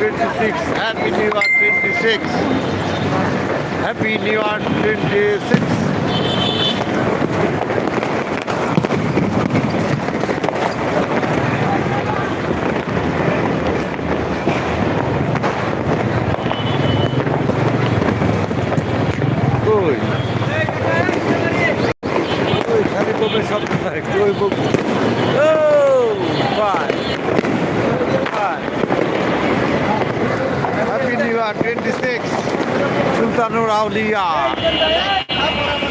26. Happy New Year 26. Happy New Year 26. সুলতানুর আউলিয়া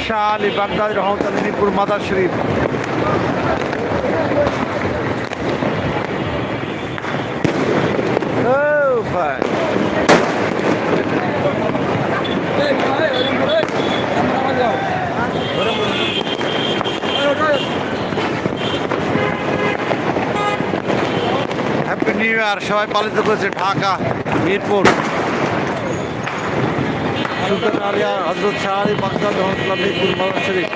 Shah Ali Baghdad রহমতুল্লাহ মিরপুর মাদার শরীফ হ্যাপি নিউ ইয়ার সবাই পালিত করেছে ঢাকা, মিরপুর। সুলতান আলিয়া হজরত শাহ আলী বাগদাদ রহমতুল্লাহ মিরপুর মাদার শরীফ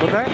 কোথায়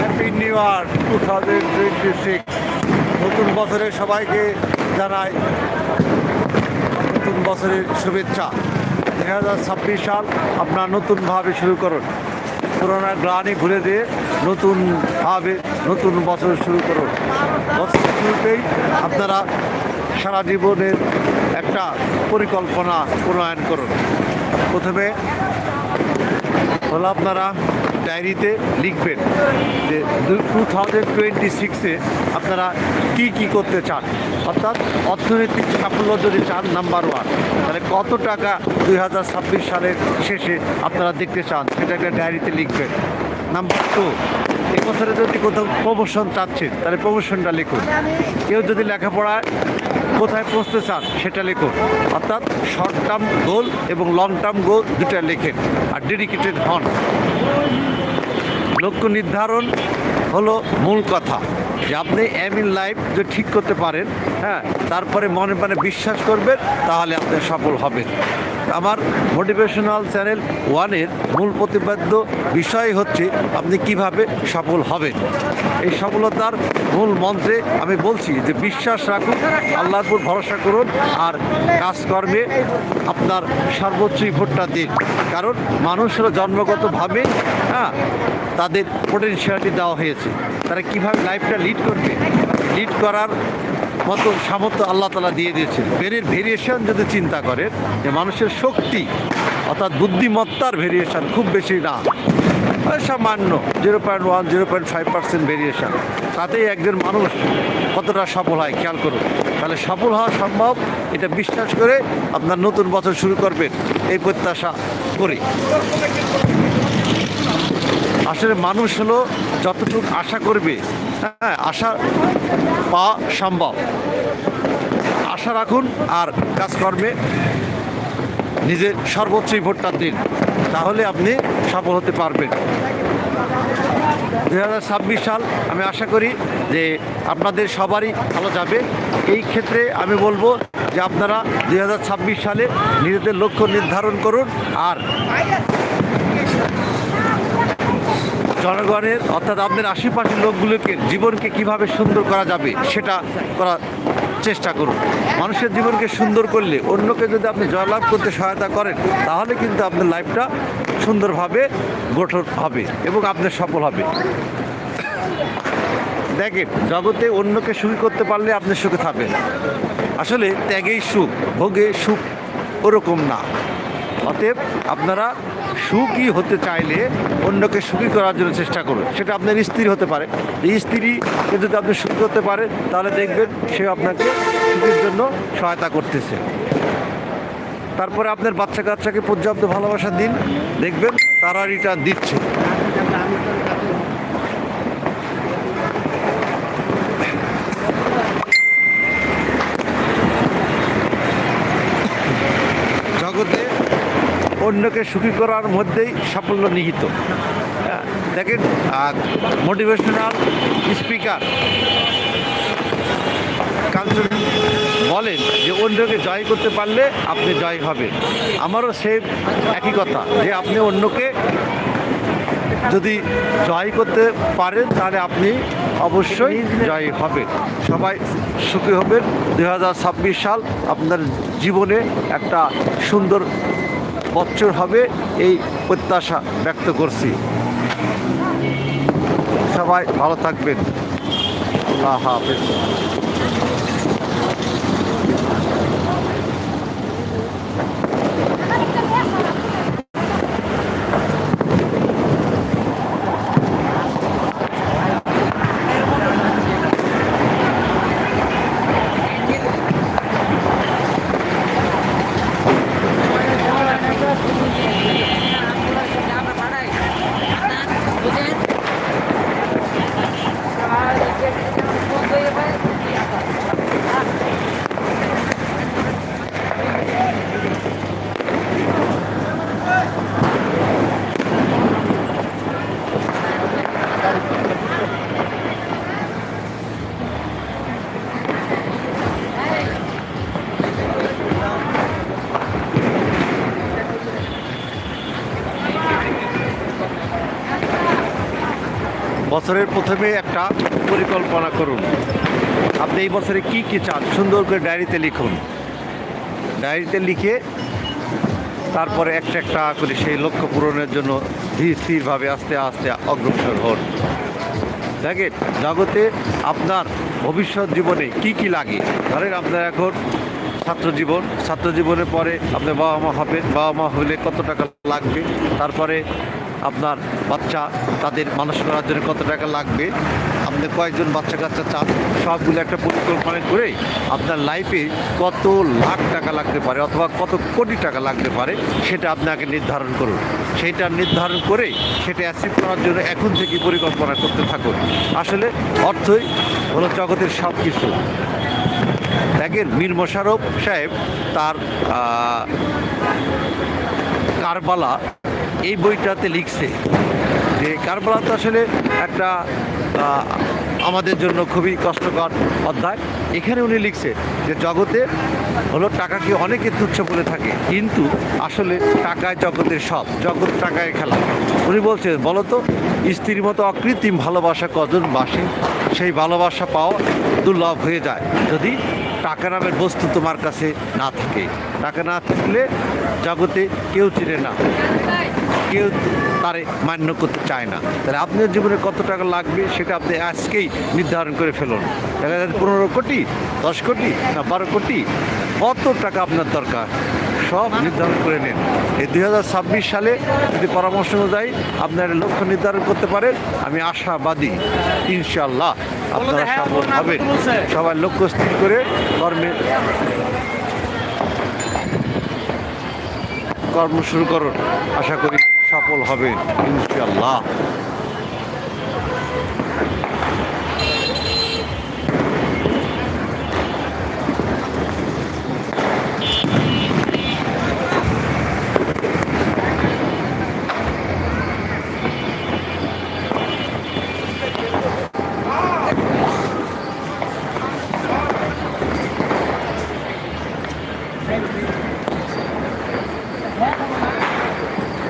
happy new year two thousand twenty six নতুন বছরে সবাইকে জানাই নতুন বছরের শুভেচ্ছা। দু হাজার ছাব্বিশ সাল আপনার নতুনভাবে শুরু করুন। পুরোনো গ্লানি ভুলে দিয়ে নতুনভাবে নতুন বছর শুরু করুন। বছর শুরুতেই আপনারা সারা জীবনের একটা পরিকল্পনা প্রণয়ন করুন। প্রথমে হলো আপনারা ডায়েরিতে লিখবেন যে টু থাউজেন্ড টোয়েন্টি সিক্সে আপনারা কি কি করতে চান। অর্থাৎ অর্থনৈতিক সাফল্য যদি চান নাম্বার ওয়ান তাহলে কত টাকা দুই হাজার ছাব্বিশ সালের শেষে আপনারা দেখতে চান সেটাকে ডায়েরিতে লিখবেন। নাম্বার টু এবছরে যদি কোথাও প্রমোশন চাচ্ছেন, তাহলে প্রমোশনটা লিখুন। কেউ যদি লেখাপড়ায় কোথায় পৌঁছতে চান সেটা লিখুন। অর্থাৎ শর্ট টার্ম গোল এবং লং টার্ম গোল দুটা লেখেন আর ডেডিকেটেড হন। লক্ষ্য নির্ধারণ হলো মূল কথা। যে আপনি এম ইন লাইফ যে ঠিক করতে পারেন হ্যাঁ তারপরে মনে মনে বিশ্বাস করবেন, তাহলে আপনি সফল হবেন। আমার মোটিভেশনাল চ্যানেল ওয়ানের মূল প্রতিপাদ্য বিষয় হচ্ছে আপনি কীভাবে সফল হবেন। এই সফলতার মূল মন্ত্রে আমি বলছি যে বিশ্বাস রাখুন, আল্লাহর উপর ভরসা করুন আর কাজকর্মে আপনার সর্বোচ্চ ভোটটা দিন। কারণ মানুষ হলো জন্মগতভাবে হ্যাঁ তাদের পোটেনশিয়ালিটি দেওয়া হয়েছে। তারা কীভাবে লাইফটা লিড করবে? লিড করার মতো সামর্থ্য আল্লাহ তালা দিয়ে দিয়েছেন। ব্রেনের ভেরিয়েশন যদি চিন্তা করেন যে মানুষের শক্তি, অর্থাৎ বুদ্ধিমত্তার ভেরিয়েশন খুব বেশি না। সামান্য zero point one zero point five percent variation তাতেই একজন মানুষ কতটা সফল হয়, খেয়াল করুন। তাহলে সফল হওয়া সম্ভব, এটা বিশ্বাস করে আপনার নতুন বছর শুরু করবেন, এই প্রত্যাশা করি। আসলে মানুষ হলো যতটুকু আশা করবে হ্যাঁ আশা পাওয়া সম্ভব। আশা রাখুন আর কাজকর্মে নিজের সর্বোচ্চ ভোটটা দিন, তাহলে আপনি সফল হতে পারবেন। দু হাজার ছাব্বিশ সাল, আমি আশা করি যে আপনাদের সবারই ভালো যাবে। এই ক্ষেত্রে আমি বলব যে আপনারা দু হাজার ছাব্বিশ সালে নিজেদের লক্ষ্য নির্ধারণ করুন আর জনগণের, অর্থাৎ আপনার আশেপাশের লোকগুলোকে, জীবনকে কীভাবে সুন্দর করা যাবে, সেটা করার চেষ্টা করুন। মানুষের জীবনকে সুন্দর করলে, অন্যকে যদি আপনি জয়লাভ করতে সহায়তা করেন, তাহলে কিন্তু আপনার লাইফটা সুন্দরভাবে গঠন হবে এবং আপনার সফল হবে। দেখেন, জগতে অন্যকে সুখী করতে পারলে আপনি সুখে থাকবেন। আসলে ত্যাগেই সুখ ভোগে সুখ ওরকম না। অতএব আপনারা সুখী হতে চাইলে অন্যকে সুখী করার জন্য চেষ্টা করুন। সেটা আপনার স্ত্রী হতে পারে। এই স্ত্রীকে যদি আপনি সুখী করতে পারেন, তাহলে দেখবেন সে আপনাকে সুখের জন্য সহায়তা করতেছে। তারপরে আপনার বাচ্চা কাচ্চাকে পর্যাপ্ত ভালোবাসা দিন। দেখবেন তারা রিটার্ন দিচ্ছে জগতে অন্যকে সুখী করার মধ্যেই সাফল্য নিহিত। হ্যাঁ, দেখেন মোটিভেশনাল স্পিকার কাঞ্চন বলেন যে অন্যকে জয় করতে পারলে আপনি জয় হবেন। আমারও সে একই কথা যে আপনি অন্যকে যদি জয় করতে পারেন তাহলে আপনি অবশ্যই জয় হবেন। সবাই সুখী হবেন। দু হাজার ছাব্বিশ সাল আপনার জীবনে একটা সুন্দর বছর হবে এই প্রত্যাশা ব্যক্ত করছি। সবাই ভালো থাকবেন। আল্লাহ হাফেজ। বছরের প্রথমে একটা পরিকল্পনা করুন। আপনি এই বছরে কি কি চান? সুন্দর করে ডায়েরিতে লিখুন। ডায়েরিতে লিখে তারপরে একটা একটা করে সেই লক্ষ্য পূরণের জন্য ধীর স্থিরভাবে আস্তে আস্তে অগ্রসর হন। দেখেন, জগতে আপনার ভবিষ্যৎ জীবনে কি কি লাগে? ধরেন আপনার এখন ছাত্র জীবন, ছাত্র জীবনের পরে আপনার বাবা মা হবেন, বাবা মা হলে কত টাকা লাগবে? তারপরে আপনার বাচ্চা তাদের মানুষ করার জন্য কত টাকা লাগবে? আপনি কয়েকজন বাচ্চা কাচ্চা চান, সবগুলো একটা পরিকল্পনা করে আপনার লাইফে কত লাখ টাকা লাগতে পারে অথবা কত কোটি টাকা লাগতে পারে, সেটা আপনাকে নির্ধারণ করুন। সেইটা নির্ধারণ করে সেটা অ্যাচিভ করার জন্য এখন থেকে পরিকল্পনা করতে থাকুন। আসলে অর্থই হলো জগতের সব কিছু দেখেন, মীর মোশারফ সাহেব তার কারবালা এই বইটাতে লিখছে যে কারবালা তো আসলে একটা আমাদের জন্য খুবই কষ্টকর অধ্যায়। এখানে উনি লিখছে যে জগতে হলো টাকাকে অনেকে তুচ্ছ বলে থাকে, কিন্তু আসলে টাকায় জগতের সব, জগৎ টাকায় খেলা। উনি বলছে বলো তো স্ত্রীর মতো অকৃত্রিম ভালোবাসা কজন বাসে? সেই ভালোবাসা পাওয়া দুর্লভ হয়ে যায় যদি টাকা নামের বস্তু তোমার কাছে না থাকে। টাকা না থাকলে জগতে কেউ চিনে না। কেউ তারে মান্য করতে চায় না। তাহলে আপনার জীবনে কত টাকা লাগবে সেটা আপনি আজকেই নির্ধারণ করে ফেলুন। দেখা যাচ্ছে পনেরো কোটি দশ কোটি না বারো কোটি কত টাকা আপনার দরকার? সব নির্ধারণ করে নিন। এই দুই হাজার ছাব্বিশ সালে যদি পরামর্শ অনুযায়ী আপনার লক্ষ্য নির্ধারণ করতে পারেন আমি আশাবাদী ইনশাল্লাহ আপনারা সফল হবেন। সবাই লক্ষ্য স্থির করে কর্মে কর্ম শুরু করুন আশা করি সফল হবেন ইনশাল্লাহ